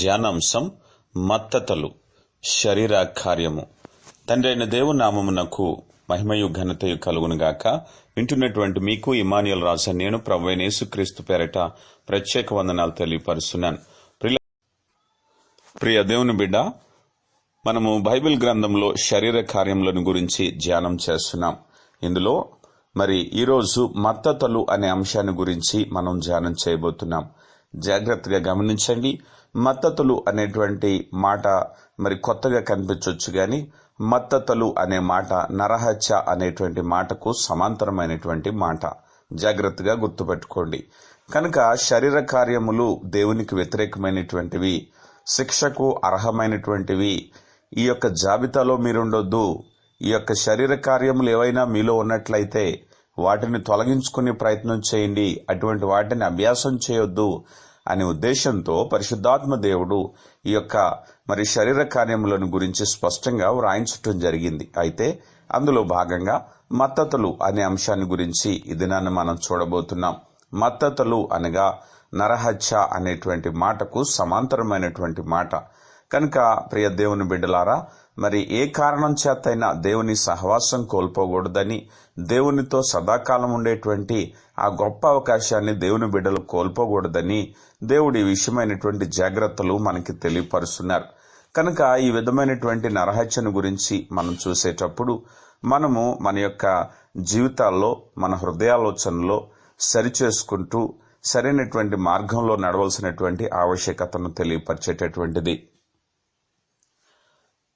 ధ్యానాంశం మత్తతలు శరీర కార్యము. తండ్రి అయిన దేవుని నామమునకు మహిమయు ఘనతయు కలుగునుగాక. వింటున్నటువంటి మీకు ఇమానియల్ రాజా నేను ప్రభు యేసుక్రీస్తు పేరట ప్రత్యేక వందనాలు తెలియపరుస్తున్నాను. ప్రియ- ప్రియ దేవుని బిడ్డ మనము బైబిల్ గ్రంథంలో శరీర కార్యములను గురించి ధ్యానం చేస్తున్నాం. ఇందులో మరి ఈరోజు మత్తతలు అనే అంశాన్ని గురించి మనం ధ్యానం చేయబోతున్నాం. జాగ్రత్తగా గమనించండి. మత్తతులు అనేటువంటి మాట మరి కొత్తగా కనిపించవచ్చు కానీ మత్తతలు అనే మాట నరహత్య అనేటువంటి మాటకు సమాంతరమైనటువంటి మాట. జాగ్రత్తగా గుర్తుపెట్టుకోండి. కనుక శరీర కార్యములు దేవునికి వ్యతిరేకమైనటువంటివి శిక్షకు అర్హమైనటువంటివి. ఈ యొక్క జాబితాలో మీరుండొద్దు. ఈ యొక్క శరీర కార్యములు ఏవైనా మీలో ఉన్నట్లయితే వాటిని తొలగించుకునే ప్రయత్నం చేయండి. అటువంటి వాటిని అభ్యాసం చేయొద్దు. అనే ఉద్దేశంతో పరిశుద్ధాత్మ దేవుడు ఈ యొక్క మరి శరీర కార్యములను గురించి స్పష్టంగా వ్రాయించటం జరిగింది. అయితే అందులో భాగంగా మత్తతలు అనే అంశాన్ని గురించి ఈ దినాన్ని మనం చూడబోతున్నాం. మత్తతలు అనగా నరహత్య అనేటువంటి మాటకు సమాంతరమైనటువంటి మాట. కనుక ప్రియ దేవుని బిడ్డలారా మరి ఏ కారణం చేతైనా దేవుని సహవాసం కోల్పోకూడదని దేవునితో సదాకాలం ఉండేటువంటి ఆ గొప్ప అవకాశాన్ని దేవుని బిడ్డలు కోల్పోకూడదని దేవుడి విషయమైనటువంటి జాగ్రత్తలు మనకి తెలియపరుస్తున్నారు. కనుక ఈ విధమైనటువంటి నరహత్యను గురించి మనం చూసేటప్పుడు మనము మన యొక్క జీవితాల్లో మన హృదయాలోచనలో సరిచేసుకుంటూ సరైనటువంటి మార్గంలో నడవలసినటువంటి ఆవశ్యకతను తెలియపరిచేటటువంటిది.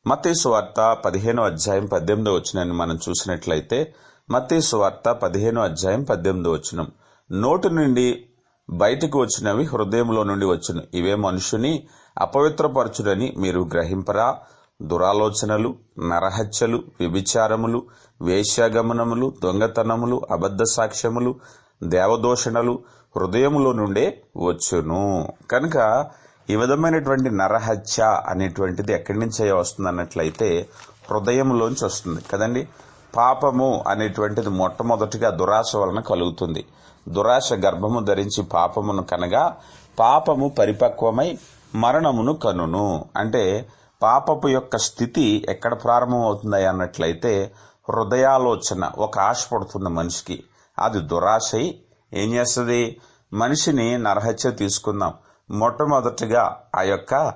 మత్తేసు వార్త పదిహేనో అధ్యాయం పద్దెనిమిదో వచ్చినని మనం చూసినట్లయితే మత్తేసు వార్త పదిహేనో అధ్యాయం పద్దెనిమిదో వచ్చినం నోటి నుండి బయటకు వచ్చినవి హృదయంలో నుండి వచ్చును. ఇవే మనుషుని అపవిత్రపరచుడని మీరు గ్రహింపరా? దురాలోచనలు నరహత్యలు వ్యభిచారములు వేశ్యాగమనములు దొంగతనములు అబద్ధ సాక్ష్యములు దేవదోషణలు హృదయములో నుండే వచ్చును. కనుక ఈ విధమైనటువంటి నరహత్య అనేటువంటిది ఎక్కడి నుంచి వస్తుంది అన్నట్లయితే హృదయంలోంచి వస్తుంది. కదండి? పాపము అనేటువంటిది మొట్టమొదటిగా దురాశ వలన కలుగుతుంది. దురాశ గర్భము ధరించి పాపమును కనగా పాపము పరిపక్వమై మరణమును కనును. అంటే పాపపు యొక్క స్థితి ఎక్కడ ప్రారంభమవుతుంది అన్నట్లయితే హృదయాలోచన ఒక ఆశ పడుతుంది మనిషికి. అది దురాశై ఏం చేస్తుంది? మనిషిని నరహత్య తీసుకుందాం. మొట్టమొదటిగా ఆ యొక్క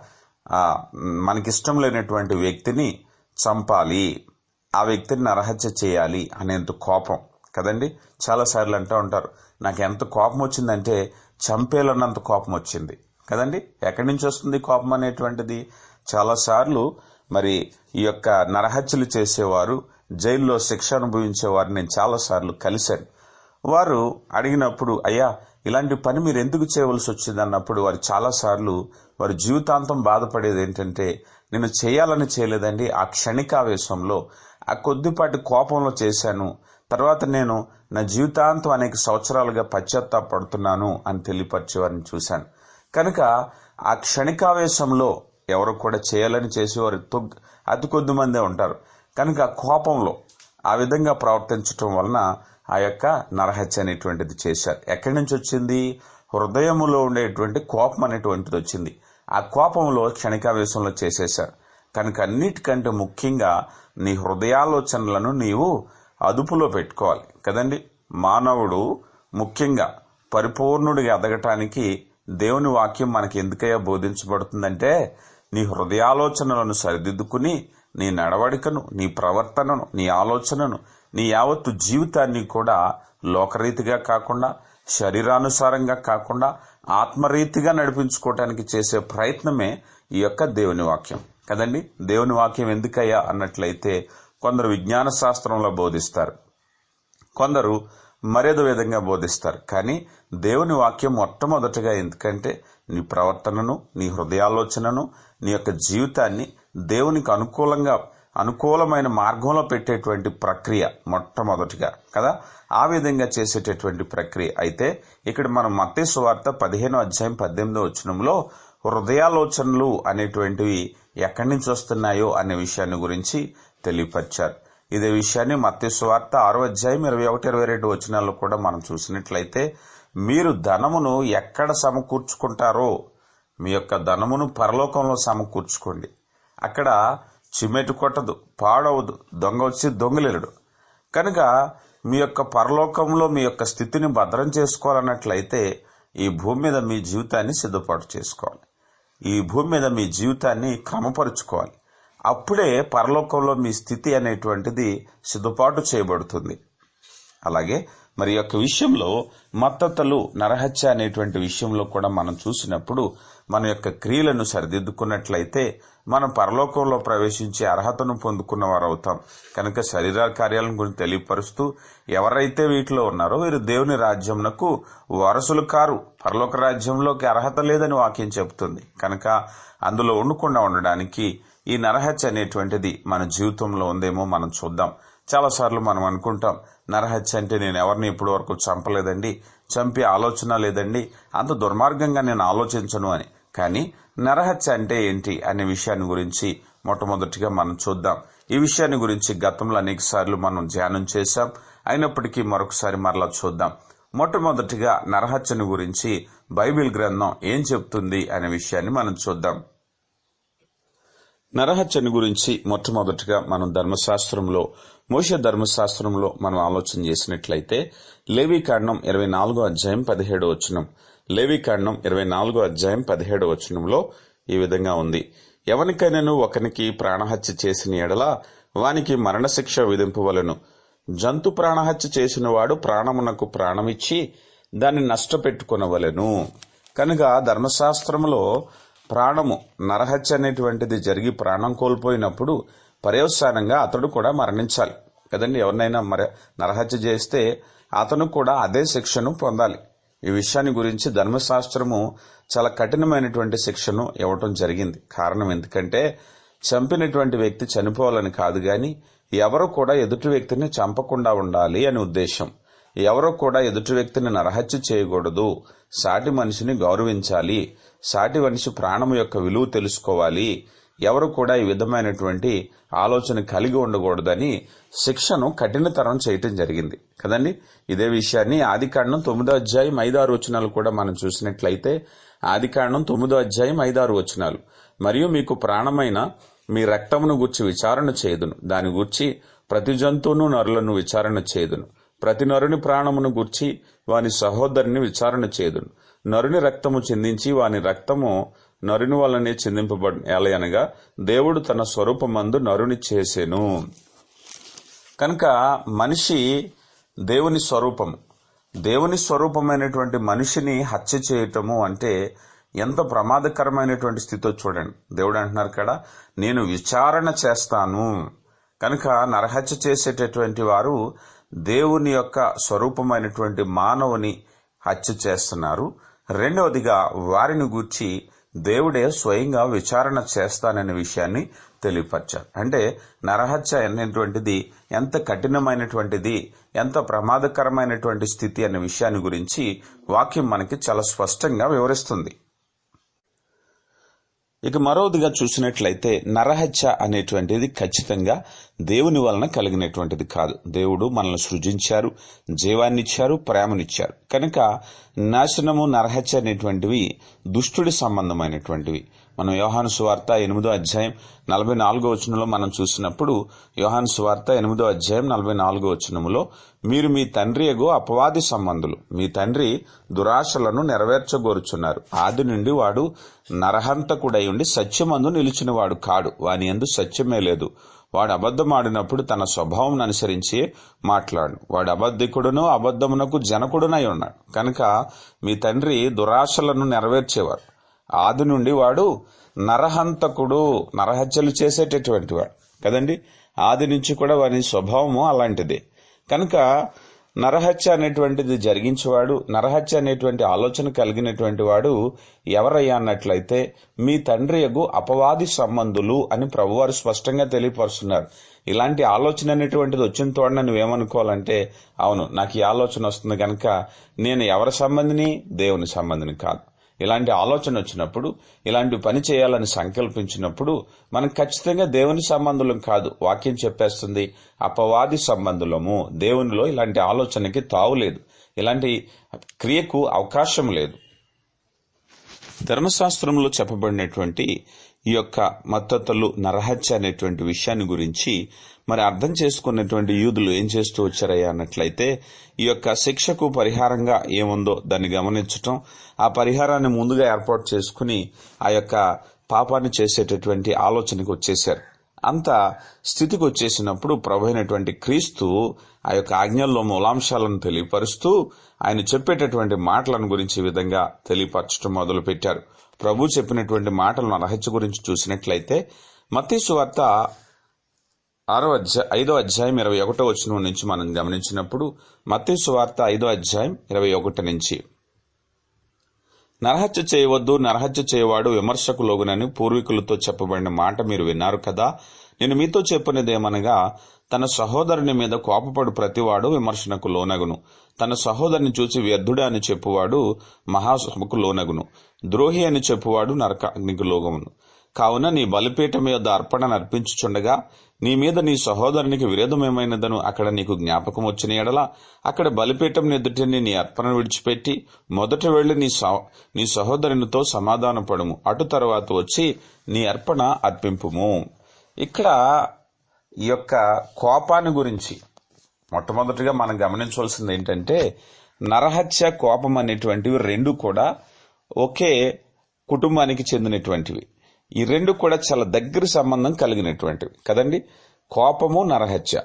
మనకిష్టం లేనటువంటి వ్యక్తిని చంపాలి. ఆ వ్యక్తిని నరహత్య చేయాలి అనేంత కోపం. కదండి? చాలాసార్లు అంటూ ఉంటారు నాకు ఎంత కోపం వచ్చిందంటే చంపేలన్నంత కోపం వచ్చింది. కదండి? ఎక్కడి నుంచి వస్తుంది కోపం అనేటువంటిది? చాలాసార్లు మరి ఈ యొక్క నరహత్యలు చేసేవారు జైల్లో శిక్ష అనుభవించేవారు నేను చాలాసార్లు కలిశాను. వారు అడిగినప్పుడు అయ్యా ఇలాంటి పని మీరు ఎందుకు చేయవలసి వచ్చింది అన్నప్పుడు వారు చాలాసార్లు వారి జీవితాంతం బాధపడేది ఏంటంటే నేను చేయాలని చేయలేదండి. ఆ క్షణికావేశంలో ఆ కొద్దిపాటి కోపంలో చేశాను. తర్వాత నేను నా జీవితాంతం అనేక సంవత్సరాలుగా పశ్చాత్తాపడుతున్నాను అని తెలియపరిచేవారిని చూశాను. కనుక ఆ క్షణికావేశంలో ఎవరు కూడా చేయాలని చేసేవారు తొగ్- అతి కొద్ది మందే ఉంటారు. కనుక ఆ కోపంలో ఆ విధంగా ప్రవర్తించటం వలన ఆ యొక్క నరహత్య అనేటువంటిది చేశారు. ఎక్కడి నుంచి వచ్చింది? హృదయములో ఉండేటువంటి కోపం అనేటువంటిది వచ్చింది. ఆ కోపంలో క్షణికావేశంలో చేసేశారు. కనుక అన్నిటికంటే ముఖ్యంగా నీ హృదయాలోచనలను నీవు అదుపులో పెట్టుకోవాలి. కదండి? మానవుడు ముఖ్యంగా పరిపూర్ణుడిగా ఎదగటానికి దేవుని వాక్యం మనకి ఎందుకయ్యా బోధించబడుతుందంటే నీ హృదయాలోచనలను సరిదిద్దుకుని నీ నడవడికను నీ ప్రవర్తనను నీ ఆలోచనను నీ యావత్తు జీవితాన్ని కూడా లోకరీతిగా కాకుండా శరీరానుసారంగా కాకుండా ఆత్మరీతిగా నడిపించుకోవటానికి చేసే ప్రయత్నమే ఈ యొక్క దేవుని వాక్యం. కదండి? దేవుని వాక్యం ఎందుకయ్యా అన్నట్లయితే కొందరు విజ్ఞాన శాస్త్రంలో బోధిస్తారు. కొందరు మరేదో విధంగా బోధిస్తారు. కానీ దేవుని వాక్యం మొట్టమొదటిగా ఎందుకంటే నీ ప్రవర్తనను నీ హృదయాలోచనను నీ యొక్క జీవితాన్ని దేవునికి అనుకూలంగా అనుకూలమైన మార్గంలో పెట్టేటువంటి ప్రక్రియ మొట్టమొదటిగా కదా? ఆ విధంగా చేసేటటువంటి ప్రక్రియ. అయితే ఇక్కడ మనం మత్తే సువార్త పదిహేనో అధ్యాయం పద్దెనిమిదో వచనంలో హృదయాలోచనలు అనేటువంటివి ఎక్కడి నుంచి వస్తున్నాయో అనే విషయాన్ని గురించి తెలియపరిచారు. ఇదే విషయాన్ని మత్స్య సువార్త ఆరో అధ్యాయం ఇరవై ఒకటి ఇరవై రెండు వచనాల్లో కూడా మనం చూసినట్లయితే మీరు ధనమును ఎక్కడ సమకూర్చుకుంటారో మీ యొక్క ధనమును పరలోకంలో సమకూర్చుకోండి. అక్కడ చిమెటు కొట్టదు పాడవదు దొంగ వచ్చి దొంగలేడు కనుక మీ యొక్క పరలోకంలో మీ యొక్క స్థితిని భద్రం చేసుకోవాలన్నట్లయితే ఈ భూమి మీద మీ జీవితాన్ని సిద్ధపాటు చేసుకోవాలి. ఈ భూమి మీద మీ జీవితాన్ని క్రమపరుచుకోవాలి. అప్పుడే పరలోకంలో మీ స్థితి అనేటువంటిది సిద్ధపాటు చేయబడుతుంది. అలాగే మరి యొక్క విషయంలో మత్తతలు నరహత్య అనేటువంటి విషయంలో కూడా మనం చూసినప్పుడు మన యొక్క క్రియలను సరిదిద్దుకున్నట్లయితే మనం పరలోకంలో ప్రవేశించే అర్హతను పొందుకున్న వారు అవుతాం కనుక శరీర కార్యాలను గురించి తెలియపరుస్తూ ఎవరైతే వీటిలో ఉన్నారో వీరు దేవుని రాజ్యంనకు వారసులు కారు. పరలోక రాజ్యంలోకి అర్హత లేదని వాక్యం చెబుతుంది. కనుక అందులో ఉండకుండా ఉండడానికి ఈ నరహత్య అనేటువంటిది మన జీవితంలో ఉందేమో మనం చూద్దాం. చాలాసార్లు మనం అనుకుంటాం నరహత్య అంటే నేను ఎవరిని ఇప్పటి వరకు చంపలేదండి చంపే ఆలోచన లేదండి అంత దుర్మార్గంగా నేను ఆలోచించను అని. కానీ నరహత్య అంటే ఏంటి అనే విషయాన్ని గురించి మొట్టమొదటిగా మనం చూద్దాం. ఈ విషయాన్ని గురించి గతంలో అనేక సార్లు మనం ధ్యానం చేశాం. అయినప్పటికీ మరొకసారి మరలా చూద్దాం. మొట్టమొదటిగా నరహత్యను గురించి బైబిల్ గ్రంథం ఏం చెప్తుంది అనే విషయాన్ని మనం చూద్దాం. నరహత్యను గురించి మొట్టమొదటిగా మనం ధర్మశాస్త్రంలో మోష ధర్మశాస్త్రంలో మనం ఆలోచన చేసినట్లయితే లేవీకాండం ఇరవై నాలుగో అధ్యాయం పదిహేడో వచ్చినం లేవీకాండం ఇరవై నాలుగో అధ్యాయం పదిహేడో వచనంలో ఈ విధంగా ఉంది. ఎవరికైనాను ఒకనికి ప్రాణహత్య చేసిన ఎడల వానికి మరణశిక్ష విధింపవలను. జంతు ప్రాణహత్య చేసిన వాడు ప్రాణమునకు ప్రాణమిచ్చి దాన్ని నష్టపెట్టుకొనవలెను. కనుక ధర్మశాస్త్రంలో ప్రాణము నరహత్య అనేటువంటిది జరిగి ప్రాణం కోల్పోయినప్పుడు పర్యవసానంగా అతడు కూడా మరణించాలి. కదండి? ఎవరినైనా మర నరహత్య చేస్తే అతను కూడా అదే శిక్షను పొందాలి. ఈ విషయాన్ని గురించి ధర్మశాస్త్రము చాలా కఠినమైనటువంటి శిక్షను ఇవ్వటం జరిగింది. కారణం ఎందుకంటే చంపినటువంటి వ్యక్తి చనిపోవాలని కాదు గాని ఎవరు కూడా ఎదుటి వ్యక్తిని చంపకుండా ఉండాలి అని ఉద్దేశం. ఎవరో కూడా ఎదుటి వ్యక్తిని నరహత్య చేయకూడదు. సాటి మనిషిని గౌరవించాలి. సాటి మనిషి ప్రాణం యొక్క విలువ తెలుసుకోవాలి. ఎవరు కూడా ఈ విధమైనటువంటి ఆలోచన కలిగి ఉండకూడదని శిక్షను కఠినతరం చేయటం జరిగింది. కదండి? ఇదే విషయాన్ని ఆదికాండం తొమ్మిదో అధ్యాయం ఐదారు వచనాలు కూడా మనం చూసినట్లయితే ఆదికాండం తొమ్మిదో అధ్యాయం ఐదారు వచనాలు. మరియు మీకు ప్రాణమైన మీ రక్తమును గూర్చి విచారణ చేయుదును. దాని గూర్చి ప్రతి జంతువును నరులను విచారణ చేయుదును. ప్రతి నరుని ప్రాణమును గూర్చి వాని సహోదరుని విచారణ చేయదును. నరుని రక్తము చిందించి వాని రక్తము నరుని వల్లనే చిందింపబడి ఎలయనగా దేవుడు తన స్వరూపమందు నరుని చేసెను. కనుక మనిషి దేవుని స్వరూపము దేవుని స్వరూపమైనటువంటి మనిషిని హత్య చేయటము అంటే ఎంత ప్రమాదకరమైనటువంటి స్థితితో చూడండి. దేవుడు అంటున్నారు కదా నేను విచారణ చేస్తాను. కనుక నరహత్య చేసేటటువంటి వారు దేవుని యొక్క స్వరూపమైనటువంటి మానవుని హత్య చేస్తున్నారు. రెండవదిగా వారిని గూర్చి దేవుడే స్వయంగా విచారణ చేస్తాననే విషయాన్ని తెలియపరిచారు. అంటే నరహత్య అనేటువంటిది ఎంత కఠినమైనటువంటిది ఎంత ప్రమాదకరమైనటువంటి స్థితి అనే విషయాన్ని గురించి వాక్యం మనకి చాలా స్పష్టంగా వివరిస్తుంది. ఇక మరోదిగా చూసినట్లయితే నరహత్య అనేటువంటిది ఖచ్చితంగా దేవుని వలన కలిగినటువంటిది కాదు. దేవుడు మనల్ని సృజించారు జీవాన్నిచ్చారు ప్రేమనిచ్చారు. కనుక నాశనము నరహత్య అనేటువంటివి దుష్టుడి సంబంధమైనటువంటివి. మనం యోహాను సువార్త ఎనిమిదో అధ్యాయం నలభై నాలుగో వచనంలో మనం చూసినప్పుడు యోహాను సువార్త ఎనిమిదో అధ్యాయం నలభై నాలుగో వచనములో మీరు మీ తండ్రి ఎగో అపవాది సంబంధులు. మీ తండ్రి దురాశలను నెరవేర్చగోరుచున్నారు. ఆది నుండి వాడు నరహంతకుడై ఉండి సత్యమందు నిలిచినవాడు కాడు. వాని ఎందు సత్యమే లేదు. వాడు అబద్ధమాడినప్పుడు తన స్వభావం అనుసరించి మాట్లాడు. వాడు అబద్ధికుడును అబద్ధమునకు జనకుడునై ఉన్నాడు. కనుక మీ తండ్రి దురాశలను నెరవేర్చేవాడు ఆది నుండి వాడు నరహంతకుడు నరహత్యలు చేసేటటువంటి వాడు. కదండి? ఆది నుంచి కూడా వారి స్వభావము అలాంటిది. కనుక నరహత్య అనేటువంటిది జరిగించేవాడు నరహత్య అనేటువంటి ఆలోచన కలిగినటువంటి వాడు ఎవరయ్యా అన్నట్లయితే మీ తండ్రి యగు అపవాది సంబంధులు అని ప్రభువారు స్పష్టంగా తెలియపరుస్తున్నారు. ఇలాంటి ఆలోచన అనేటువంటిది వచ్చిన తోడన నువ్వేమనుకోవాలంటే అవును నాకు ఈ ఆలోచన వస్తుంది కనుక నేను ఎవరి సంబంధిని? దేవుని సంబంధిని కాదు. ఇలాంటి ఆలోచన వచ్చినప్పుడు ఇలాంటి పని చేయాలని సంకల్పించినప్పుడు మనం ఖచ్చితంగా దేవుని సంబంధులం కాదు. వాక్యం చెప్పేస్తుంది అపవాది సంబంధులము. దేవునిలో ఇలాంటి ఆలోచనకి తావులేదు ఇలాంటి క్రియకు అవకాశం లేదు. ధర్మశాస్త్రంలో చెప్పబడినటువంటి ఈ యొక్క మత్తతులు నరహత్య అనేటువంటి విషయాన్ని గురించి మరి అర్థం చేసుకున్నటువంటి యూదులు ఏం చేస్తూ వచ్చారయ్యా అన్నట్లయితే ఈ యొక్క శిక్షకు పరిహారంగా ఏముందో దాన్ని గమనించటం ఆ పరిహారాన్ని ముందుగా ఏర్పాటు చేసుకుని ఆ యొక్క పాపాన్ని చేసేటటువంటి ఆలోచనకు వచ్చేశారు. అంత స్థితికి వచ్చేసినప్పుడు ప్రభు అయినటువంటి క్రీస్తు ఆ యొక్క ఆజ్ఞల్లో మూలాంశాలను తెలియపరుస్తూ ఆయన చెప్పేటటువంటి మాటలను గురించి విధంగా తెలియపరచడం మొదలు పెట్టారు ప్రభు చెప్పినటువంటి మాటలను నరహత్య గురించి చూసినట్లయితే మత్తీసు వార్త ఆరో అధ్యాయ ఐదో అధ్యాయం ఇరవై ఒకటో వచ్చిన నుంచి మనం గమనించినప్పుడు మత్తీసు వార్త ఐదో అధ్యాయం ఇరవై ఒకటి నుంచి. నరహత్య చేయవద్దు నరహత్య చేయవాడు విమర్శకు లోగునని పూర్వీకులతో చెప్పబడిన మాట మీరు విన్నారు కదా. నేను మీతో చెప్పినదేమనగా తన సహోదరుని మీద కోపపడు ప్రతివాడు విమర్శనకు లోనగును. తన సహోదరుని చూసి వ్యర్థుడా అని చెప్పువాడు మహాసభకు లోనగును. ద్రోహి అని చెప్పువాడు నరకాగ్నికి లోగమును. కావున నీ బలిపీఠం యొద్ అర్పణను అర్పించుచుండగా నీ మీద నీ సహోదరునికి విరోధమేమైనదను అక్కడ నీకు జ్ఞాపకం వచ్చిన ఎడల అక్కడ బలిపీఠం ఎదుటిని నీ అర్పణ విడిచిపెట్టి మొదట వెళ్ళి నీ సహ- నీ సహోదరునితో సమాధాన పడుము అటు తర్వాత వచ్చి నీ అర్పణ అర్పింపుము. ఇక్కడ ఈ యొక్క కోపాన్ని గురించి మొట్టమొదటిగా మనం గమనించవలసింది ఏంటంటే నరహత్య కోపం అనేటువంటివి రెండు కూడా ఒకే కుటుంబానికి చెందినటువంటివి. ఈ రెండు కూడా చాలా దగ్గర సంబంధం కలిగినటువంటివి. కదండి? కోపము నరహత్య.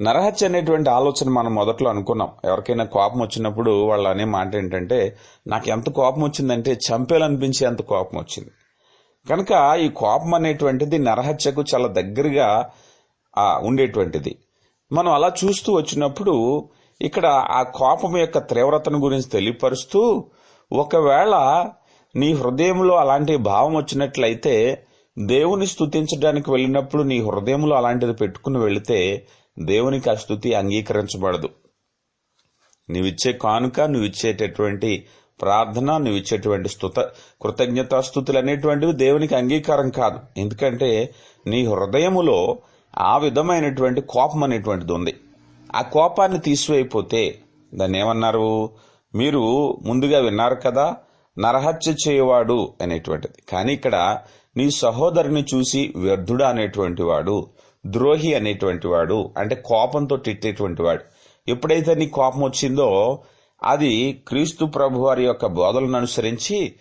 నరహత్య అనేటువంటి ఆలోచన మనం మొదట్లో అనుకున్నాం. ఎవరికైనా కోపం వచ్చినప్పుడు వాళ్ళు అనే మాట ఏంటంటే నాకు ఎంత కోపం వచ్చిందంటే చంపేయాలనిపించే అంత కోపం వచ్చింది. కనుక ఈ కోపం అనేటువంటిది నరహత్యకు చాలా దగ్గరగా ఉండేటువంటిది. మనం అలా చూస్తూ వచ్చినప్పుడు ఇక్కడ ఆ కోపం యొక్క తీవ్రతను గురించి తెలియపరుస్తూ ఒకవేళ నీ హృదయంలో అలాంటి భావం వచ్చినట్లయితే దేవుని స్థుతించడానికి వెళ్ళినప్పుడు నీ హృదయంలో అలాంటిది పెట్టుకుని వెళితే దేవునికి ఆ స్థుతి అంగీకరించబడదు. నువ్విచ్చే కానుక నువ్విచ్చేటటువంటి ప్రార్థన నువ్విచ్చేటువంటి స్తుత కృతజ్ఞతాస్థుతులు అనేటువంటివి దేవునికి అంగీకారం కాదు. ఎందుకంటే నీ హృదయములో ఆ విధమైనటువంటి కోపం అనేటువంటిది ఉంది. ఆ కోపాన్ని తీసివేయపోతే దాన్ని ఏమన్నారు? మీరు ముందుగా విన్నారు కదా నరహత్య చేయవాడు అనేటువంటిది. కానీ ఇక్కడ నీ సహోదరుని చూసి వ్యర్థుడా అనేటువంటి వాడు ద్రోహి అనేటువంటి వాడు అంటే కోపంతో తిట్టేటువంటి వాడు. ఎప్పుడైతే నీ కోపం వచ్చిందో అది క్రీస్తు ప్రభు వారి యొక్క బోధలను అనుసరించి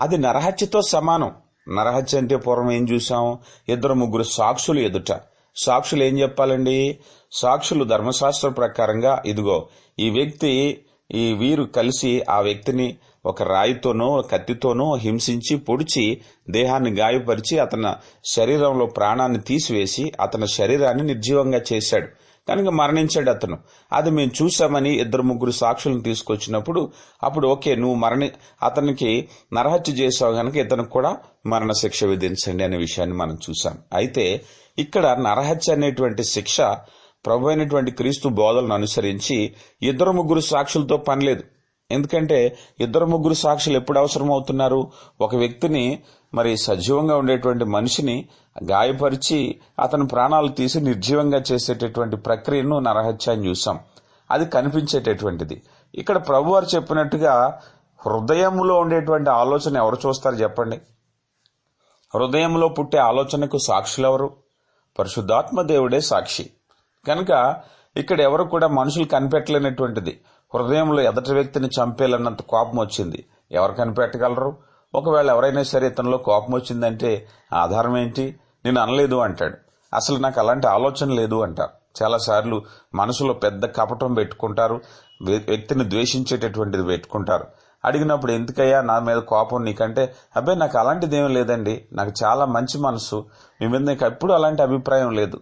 అది నరహత్యతో సమానం. నరహత్య అంటే పూర్వం ఏం చూసాం ఇద్దరు ముగ్గురు సాక్షులు ఎదుట. సాక్షులు ఏం చెప్పాలండి? సాక్షులు ధర్మశాస్త్ర ప్రకారంగా ఇదిగో ఈ వ్యక్తి ఈ వీరు కలిసి ఆ వ్యక్తిని ఒక రాయితోనో కత్తితోనో హింసించి పొడిచి దేహాన్ని గాయపరిచి అతని శరీరంలో ప్రాణాన్ని తీసివేసి అతని శరీరాన్ని నిర్జీవంగా చేశాడు. కనుక మరణించాడు అతను. అది మేము చూసామని ఇద్దరు ముగ్గురు సాక్షులను తీసుకొచ్చినప్పుడు అప్పుడు ఓకే నువ్వు మరణి అతనికి నరహత్య చేసావు కనుక ఇతనికి కూడా మరణ శిక్ష విధించండి అనే విషయాన్ని మనం చూసాం అయితే ఇక్కడ నరహత్య అనేటువంటి శిక్ష ప్రభు అయినటువంటి క్రీస్తు బోధలను అనుసరించి ఇద్దరు ముగ్గురు సాక్షులతో పనిలేదు ఎందుకంటే ఇద్దరు ముగ్గురు సాక్షులు ఎప్పుడు అవసరం అవుతున్నారు ఒక వ్యక్తిని మరి సజీవంగా ఉండేటువంటి మనిషిని గాయపరిచి అతని ప్రాణాలు తీసి నిర్జీవంగా చేసేటటువంటి ప్రక్రియను నరహత్య అని చూసాం అది కనిపించేటటువంటిది. ఇక్కడ ప్రభువారు చెప్పినట్టుగా హృదయంలో ఉండేటువంటి ఆలోచన ఎవరు చూస్తారు చెప్పండి? హృదయంలో పుట్టే ఆలోచనకు సాక్షులెవరు పరిశుద్ధాత్మ దేవుడే సాక్షి. కనుక ఇక్కడ ఎవరు కూడా మనుషులు కనిపెట్టలేనటువంటిది. హృదయంలో ఎదటి వ్యక్తిని చంపేయాలన్నంత కోపం వచ్చింది. ఎవరు కనిపెట్టగలరు? ఒకవేళ ఎవరైనా సరే ఇతనిలో కోపం వచ్చిందంటే ఆధారం ఏంటి? నేను అనలేదు అంటాడు. అసలు నాకు అలాంటి ఆలోచన లేదు అంటారు చాలాసార్లు మనసులో పెద్ద కపటం పెట్టుకుంటారు. వ్యక్తిని ద్వేషించేటటువంటిది పెట్టుకుంటారు. అడిగినప్పుడు ఎందుకయ్యా నా మీద కోపం నీకంటే? అబ్బాయి నాకు అలాంటిది ఏం లేదండి. నాకు చాలా మంచి మనసు. మీ మీద నాకు ఎప్పుడు అలాంటి అభిప్రాయం లేదు.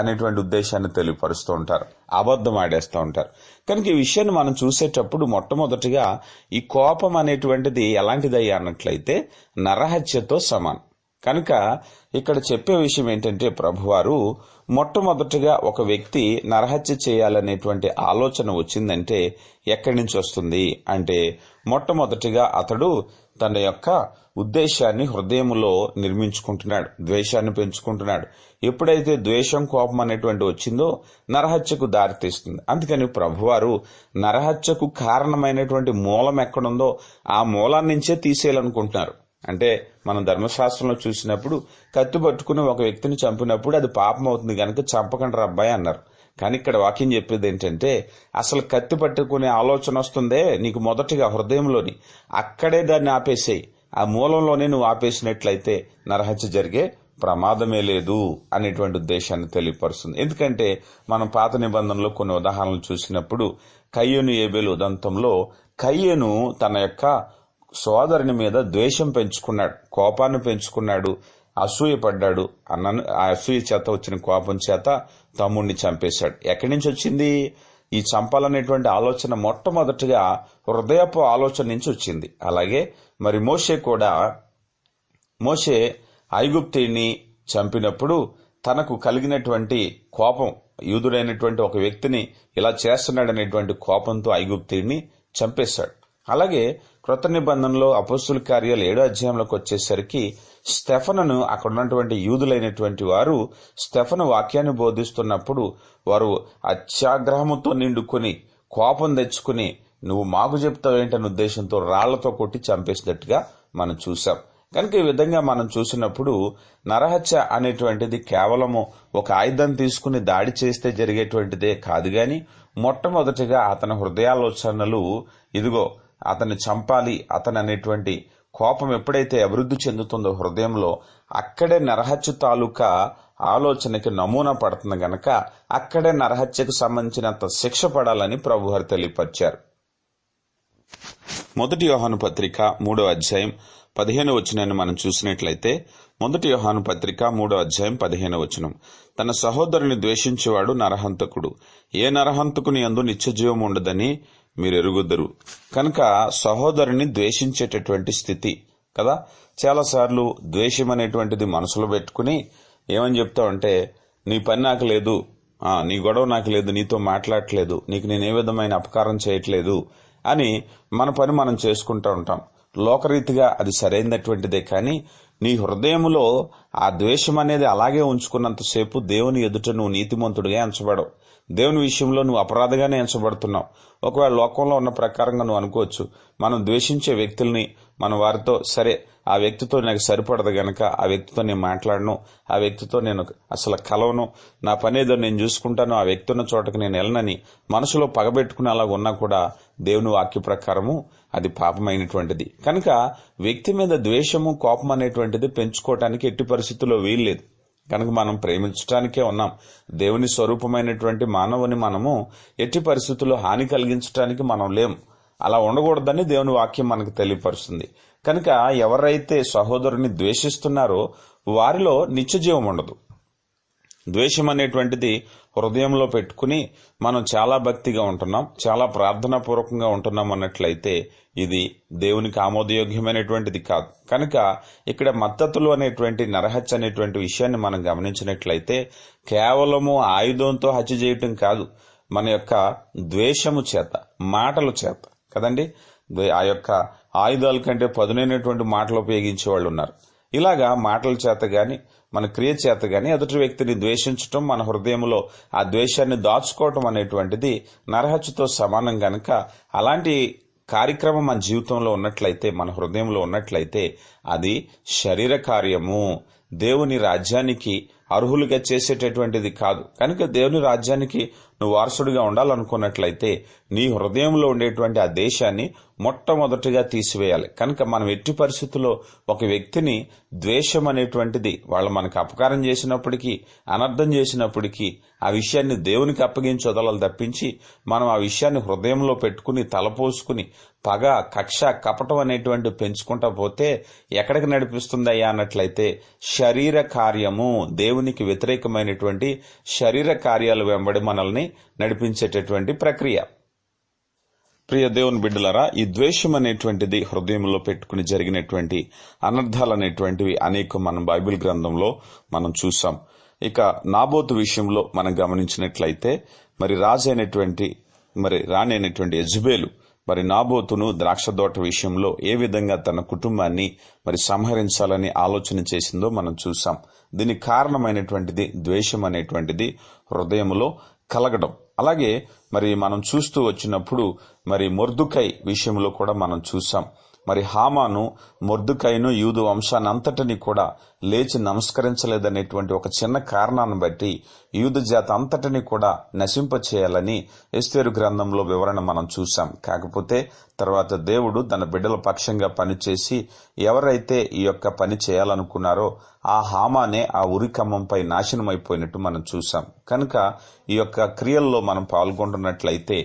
అనేటువంటి ఉద్దేశాన్ని తెలియపరుస్తూ ఉంటారు. అబద్ధం ఆడేస్తూ ఉంటారు. కనుక ఈ విషయాన్ని మనం చూసేటప్పుడు మొట్టమొదటిగా ఈ కోపం అనేటువంటిది ఎలాంటిదయ్యా అన్నట్లయితే నరహత్యతో సమానం. కనుక ఇక్కడ చెప్పే విషయం ఏంటంటే ప్రభువారు మొట్టమొదటిగా ఒక వ్యక్తి నరహత్య చేయాలనేటువంటి ఆలోచన వచ్చిందంటే ఎక్కడి నుంచి వస్తుంది? అంటే మొట్టమొదటిగా అతడు తన యొక్క ఉద్దేశాన్ని హృదయంలో నిర్మించుకుంటున్నాడు ద్వేషాన్ని పెంచుకుంటున్నాడు. ఎప్పుడైతే ద్వేషం కోపం అనేటువంటి వచ్చిందో నరహత్యకు దారితీస్తుంది. అందుకని ప్రభువారు నరహత్యకు కారణమైనటువంటి మూలం ఎక్కడుందో ఆ మూలం నుంచే తీసేయాలనుకుంటున్నారు. అంటే మనం ధర్మశాస్త్రంలో చూసినప్పుడు కత్తి పట్టుకుని ఒక వ్యక్తిని చంపినప్పుడు అది పాపం అవుతుంది కనుక చంపకండి రబ్బాయి అన్నారు. కానీ ఇక్కడ వాక్యం చెప్పేది ఏంటంటే అసలు కత్తి పట్టుకునే ఆలోచన వస్తుందే నీకు మొదటిగా హృదయంలోని. అక్కడే దాన్ని ఆపేసేయి. ఆ మూలంలోనే నువ్వు ఆపేసినట్లయితే నరహత్య జరిగే ప్రమాదమే లేదు అనేటువంటి ఉద్దేశాన్ని తెలియపరుస్తుంది. ఎందుకంటే మనం పాత నిబంధనలో కొన్ని ఉదాహరణలు చూసినప్పుడు కయ్యను ఏబేలు ఉదంతంలో కయ్యను తన యొక్క సోదరుని మీద ద్వేషం పెంచుకున్నాడు కోపాన్ని పెంచుకున్నాడు అసూయపడ్డాడు అన్న అన్నను ఆ అసూయ చేత వచ్చిన కోపం చేత తమ్ముడిని చంపేశాడు. ఎక్కడి నుంచి వచ్చింది? ఈ చంపాలనేటువంటి ఆలోచన మొట్టమొదటిగా హృదయపు ఆలోచన నుంచి వచ్చింది. అలాగే మరి మోషే కూడా మోషే ఐగుప్తిని చంపినప్పుడు తనకు కలిగినటువంటి కోపం యూదుడైనటువంటి ఒక వ్యక్తిని ఇలా చేస్తున్నాడనేటువంటి కోపంతో ఐగుప్తిని చంపేశాడు. అలాగే కృత నిబంధనలో అపస్సుల కార్యాలు ఏడో అధ్యాయంలోకి వచ్చేసరికి స్టెఫనను అక్కడ ఉన్నటువంటి యూదులైనటువంటి వారు స్టెఫను వాక్యాన్ని బోధిస్తున్నప్పుడు వారు అత్యాగ్రహముతో నిండుకొని కోపం తెచ్చుకుని నువ్వు మాకు చెప్తావేంటనే ఉద్దేశంతో రాళ్ళతో కొట్టి చంపేసినట్టుగా మనం చూసాం కనుక ఈ విధంగా మనం చూసినప్పుడు నరహత్య అనేటువంటిది కేవలము ఒక ఆయుధం తీసుకుని దాడి చేస్తే జరిగేటువంటిదే కాదు గాని మొట్టమొదటిగా అతని హృదయాలోచనలు ఇదిగో అతన్ని చంపాలి అతను అనేటువంటి కోపం ఎప్పుడైతే అభివృద్ధి చెందుతుందో హృదయంలో అక్కడే నరహత్య తాలూకా ఆలోచనకి నమూనా పడుతుంది గనక అక్కడే నరహత్యకు సంబంధించినంత శిక్ష పడాలని ప్రభువారు తెలియపరిచారు. మొదటి యోహాను పత్రిక మూడో అధ్యాయం పదిహేను వచనాన్ని మనం చూసినట్లయితే మొదటి యోహాను పత్రిక మూడో అధ్యాయం పదిహేను వచనం. తన సహోదరుని ద్వేషించేవాడు నరహంతకుడు. ఏ నరహంతకుని అందు నిత్యజీవం ఉండదని మీరు ఎరుగుద్దరు కనుక సహోదరుని ద్వేషించేటటువంటి స్థితి కదా? చాలాసార్లు ద్వేషం అనేటువంటిది మనసులో పెట్టుకుని ఏమని చెప్తావంటే నీ పని నాకు లేదు నీ గొడవ నాకు లేదు నీతో మాట్లాడట్లేదు నీకు నేను ఏ విధమైన అపకారం చేయట్లేదు అని మన పని మనం చేసుకుంటూ ఉంటాం. లోకరీతిగా అది సరైనటువంటిదే కానీ నీ హృదయంలో ఆ ద్వేషం అనేది అలాగే ఉంచుకున్నంతసేపు దేవుని ఎదుట నువ్వు నీతిమంతుడిగా ఎంచబడవు. దేవుని విషయంలో నువ్వు అపరాధగానే ఎంచబడుతున్నావు. ఒకవేళ లోకంలో ఉన్న ప్రకారంగా నువ్వు అనుకోవచ్చు మనం ద్వేషించే వ్యక్తుల్ని మన వారితో సరే ఆ వ్యక్తితో నాకు సరిపడదు గనక ఆ వ్యక్తితో నేను మాట్లాడను ఆ వ్యక్తితో నేను అసలు కలవను నా పనేదో నేను చూసుకుంటాను ఆ వ్యక్తి ఉన్న చోటకి నేను వెళ్ళనని మనసులో పగబెట్టుకుని అలా ఉన్నా కూడా దేవుని వాక్య ప్రకారము అది పాపమైనటువంటిది. కనుక వ్యక్తి మీద ద్వేషము కోపం అనేటువంటిది పెంచుకోవటానికి ఎట్టి పరిస్థితుల్లో వీల్లేదు. కనుక మనం ప్రేమించటానికే ఉన్నాం. దేవుని స్వరూపమైనటువంటి మానవుని మనము ఎట్టి పరిస్థితుల్లో హాని కలిగించడానికి మనం లేం. అలా ఉండకూడదని దేవుని వాక్యం మనకు తెలియపరుస్తుంది. కనుక ఎవరైతే సహోదరుని ద్వేషిస్తున్నారో వారిలో నిత్యజీవం ఉండదు. ద్వేషం అనేటువంటిది హృదయంలో పెట్టుకుని మనం చాలా భక్తిగా ఉంటున్నాం చాలా ప్రార్థనా పూర్వకంగా ఉంటున్నాం అన్నట్లయితే ఇది దేవునికి ఆమోదయోగ్యమైనటువంటిది కాదు. కనుక ఇక్కడ మద్దతులు అనేటువంటి నరహత్య అనేటువంటి విషయాన్ని మనం గమనించినట్లయితే కేవలము ఆయుధంతో హత్య చేయటం కాదు మన యొక్క ద్వేషము చేత మాటల చేత. కదండి? ఆ యొక్క ఆయుధాల కంటే పదునైనటువంటి మాటలు ఉపయోగించే వాళ్ళు ఉన్నారు. ఇలాగా మాటల చేత గాని మన క్రియ చేత గాని ఎదుటి వ్యక్తిని ద్వేషించటం మన హృదయంలో ఆ ద్వేషాన్ని దాచుకోవటం అనేటువంటిది నరహత్యతో సమానం గనక అలాంటి కార్యక్రమం మన జీవితంలో ఉన్నట్లయితే మన హృదయంలో ఉన్నట్లయితే అది శరీర కార్యము. దేవుని రాజ్యానికి అర్హులుగా చేసేటటువంటిది కాదు. కనుక దేవుని రాజ్యానికి నువ్వు వారసుడిగా ఉండాలనుకున్నట్లయితే నీ హృదయంలో ఉండేటువంటి ఆ దేశాన్ని మొట్టమొదటిగా తీసివేయాలి. కనుక మనం ఎట్టి పరిస్థితుల్లో ఒక వ్యక్తిని ద్వేషం అనేటువంటిది వాళ్ళు మనకు అపకారం చేసినప్పటికీ అనర్థం చేసినప్పటికీ ఆ విషయాన్ని దేవునికి అప్పగించి వదలాలి తప్పించి మనం ఆ విషయాన్ని హృదయంలో పెట్టుకుని తలపోసుకుని పగ కక్ష కపటం అనేటువంటి పెంచుకుంటా పోతే ఎక్కడికి నడిపిస్తుందయ్యా అన్నట్లయితే శరీర కార్యము దేవునికి వ్యతిరేకమైనటువంటి శరీర కార్యాలు వెంబడి మనల్ని నడిపించేటటువంటి ప్రక్రియ. ప్రియ దేవుని బిడ్డలారా ఈ ద్వేషం అనేటువంటిది హృదయంలో పెట్టుకుని జరిగినటువంటి అనర్థాలు అనేటువంటివి అనేక మనం బైబిల్ గ్రంథంలో మనం చూసాం. ఇక నాబోతు విషయంలో మనం గమనించినట్లయితే మరి రాజు అయినటువంటి మరి రాణి అయినటువంటి యజుబేలు మరి నాబోతును ద్రాక్ష విషయంలో ఏ విధంగా తన కుటుంబాన్ని మరి సంహరించాలని ఆలోచన చేసిందో మనం చూసాం. దీనికి కారణమైనటువంటిది ద్వేషం అనేటువంటిది హృదయంలో కలగడం. అలాగే మరి మనం చూస్తూ వచ్చినప్పుడు మరి మొర్దుకై విషయంలో కూడా మనం చూసాం. మరి హామాను మొర్దుకైను యూదు వంశానంతటిని కూడా లేచి నమస్కరించలేదనేటువంటి ఒక చిన్న కారణాన్ని బట్టి యూదు జాత అంతటిని కూడా నశింపచేయాలని ఎస్తేరు గ్రంథంలో వివరణ మనం చూసాం కాకపోతే తర్వాత దేవుడు తన బిడ్డల పక్షంగా పనిచేసి ఎవరైతే ఈ యొక్క పని చేయాలనుకున్నారో ఆ హామానే ఆ ఉరికమ్మంపై నాశనమైపోయినట్టు మనం చూసాం కనుక ఈ యొక్క క్రియల్లో మనం పాల్గొంటున్నట్లయితే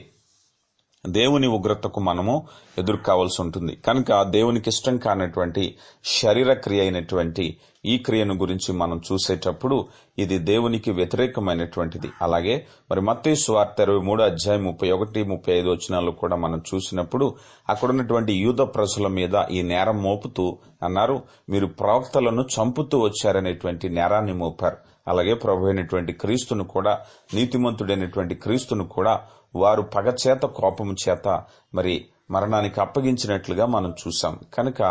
దేవుని ఉగ్రతకు మనము ఎదురు కావాల్సి ఉంటుంది. కనుక దేవునికి ఇష్టం కానటువంటి శరీర క్రియ అయినటువంటి ఈ క్రియను గురించి మనం చూసేటప్పుడు ఇది దేవునికి వ్యతిరేకమైనటువంటిది. అలాగే మరి మత్తయి సువార్త ఇరవై మూడు అధ్యాయం ముప్పై ఒకటి ముప్పై ఐదు వచనాలు కూడా మనం చూసినప్పుడు అక్కడ ఉన్నటువంటి యూద ప్రజల మీద ఈ నేరం మోపుతూ అన్నారు మీరు ప్రవక్తలను చంపుతూ వచ్చారనేటువంటి నేరాన్ని మోపారు. అలాగే ప్రభు అయినటువంటి క్రీస్తును కూడా నీతిమంతుడైనటువంటి క్రీస్తును కూడా వారు పగ చేత కోపము చేత మరి మరణానికి అప్పగించినట్లుగా మనం చూసాం కనుక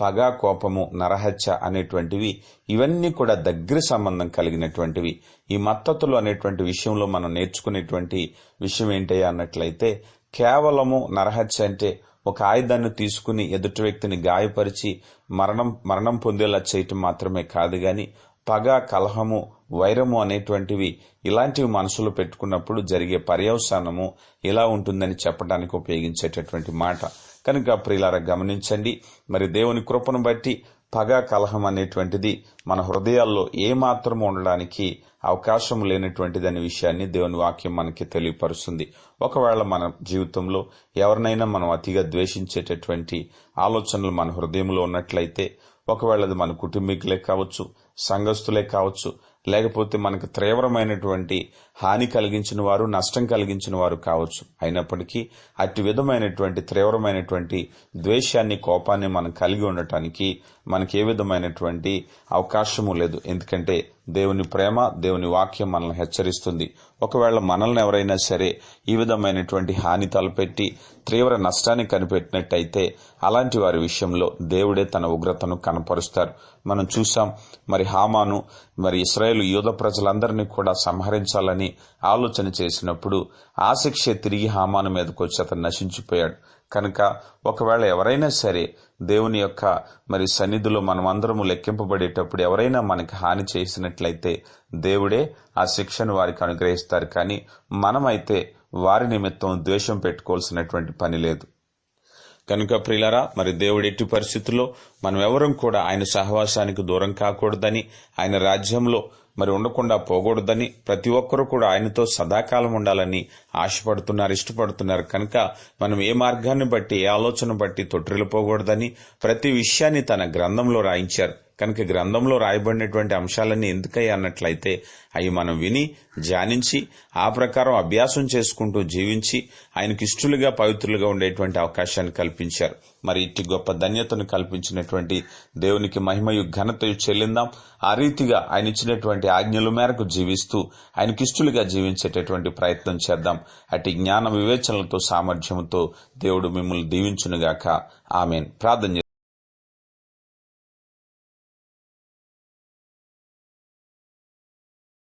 పగ కోపము నరహత్య అనేటువంటివి ఇవన్నీ కూడా దగ్గర సంబంధం కలిగినటువంటివి. ఈ మత్తతులు అనేటువంటి విషయంలో మనం నేర్చుకునేటువంటి విషయం ఏంటయ్యా అన్నట్లయితే కేవలము నరహత్య అంటే ఒక ఆయుధాన్ని తీసుకుని ఎదుటి వ్యక్తిని గాయపరిచి మరణం మరణం పొందేలా చేయటం మాత్రమే కాదు గాని పగ కలహము వైరము అనేటువంటివి ఇలాంటివి మనసులో పెట్టుకున్నప్పుడు జరిగే పర్యవసానము ఇలా ఉంటుందని చెప్పడానికి ఉపయోగించేటటువంటి మాట. కనుక ప్రియులారా గమనించండి. మరి దేవుని కృపను బట్టి పగ కలహం అనేటువంటిది మన హృదయాల్లో ఏమాత్రం ఉండడానికి అవకాశం లేనటువంటిదనే విషయాన్ని దేవుని వాక్యం మనకి తెలియపరుస్తుంది. ఒకవేళ మన జీవితంలో ఎవరినైనా మనం అతిగా ద్వేషించేటటువంటి ఆలోచనలు మన హృదయంలో ఉన్నట్లయితే ఒకవేళ అది మన కుటుంబీకులే కావచ్చు సంఘస్థులే కావచ్చు లేకపోతే మనకు తీవ్రమైనటువంటి హాని కలిగించిన వారు నష్టం కలిగించిన వారు కావచ్చు. అయినప్పటికీ అట్టి విధమైనటువంటి తీవ్రమైనటువంటి ద్వేషాన్ని కోపాన్ని మనం కలిగి ఉండటానికి మనకి ఏ విధమైనటువంటి అవకాశము లేదు. ఎందుకంటే దేవుని ప్రేమ దేవుని వాక్యం మనల్ని హెచ్చరిస్తుంది. ఒకవేళ మనల్ని ఎవరైనా సరే ఈ విధమైనటువంటి హాని తలపెట్టి తీవ్ర నష్టాన్ని కనిపెట్టినట్టయితే అలాంటి వారి విషయంలో దేవుడే తన ఉగ్రతను కనపరుస్తారు. మనం చూసాం మరి హామాను మరి ఇస్రాయేల్ యూద ప్రజలందరినీ కూడా సంహరించాలని ఆలోచన చేసినప్పుడు ఆ శిక్ష తిరిగి హామాను మీదకు వచ్చి అతను నశించిపోయాడు. కనుక ఒకవేళ ఎవరైనా సరే దేవుని యొక్క మరి సన్నిధిలో మనమందరము లెక్కింపబడేటప్పుడు ఎవరైనా మనకి హాని చేసినట్లయితే దేవుడే ఆ శిక్షను వారికి అనుగ్రహిస్తారు. కానీ మనమైతే వారి నిమిత్తం ద్వేషం పెట్టుకోవాల్సినటువంటి పని లేదు. కనుక ప్రియులరా మరి దేవుడు ఎట్టి పరిస్థితుల్లో మనం ఎవరం కూడా ఆయన సహవాసానికి దూరం కాకూడదని ఆయన రాజ్యంలో మరి ఉండకుండా పోకూడదని ప్రతి ఒక్కరూ కూడా ఆయనతో సదాకాలం ఉండాలని ఆశపడుతున్నారు ఇష్టపడుతున్నారు. కనుక మనం ఏ మార్గాన్ని బట్టి ఏ ఆలోచన బట్టి తొట్టిల్లిపోకూడదని ప్రతి విషయాన్ని తన గ్రంథంలో రాయించారు. కనుక గ్రంథంలో రాయబడినటువంటి అంశాలన్నీ ఎందుకై అన్నట్లయితే అవి మనం విని ధ్యానించి ఆ ప్రకారం అభ్యాసం చేసుకుంటూ జీవించి ఆయనకి ఇష్టలుగా పవిత్రులుగా ఉండేటువంటి అవకాశాన్ని కల్పించారు. మరి ఇట్టి గొప్ప ధన్యతను కల్పించినటువంటి దేవునికి మహిమయు ఘనతయు చెల్లిందాం. ఆ రీతిగా ఆయన ఇచ్చినటువంటి ఆజ్ఞల మేరకు జీవిస్తూ ఆయనకి ఇష్టలుగా జీవించేటటువంటి ప్రయత్నం చేద్దాం. అటు జ్ఞాన వివేచనలతో సామర్థ్యంతో దేవుడు మిమ్మల్ని దీవించునుగాక. ఆమెన్. ప్రార్థన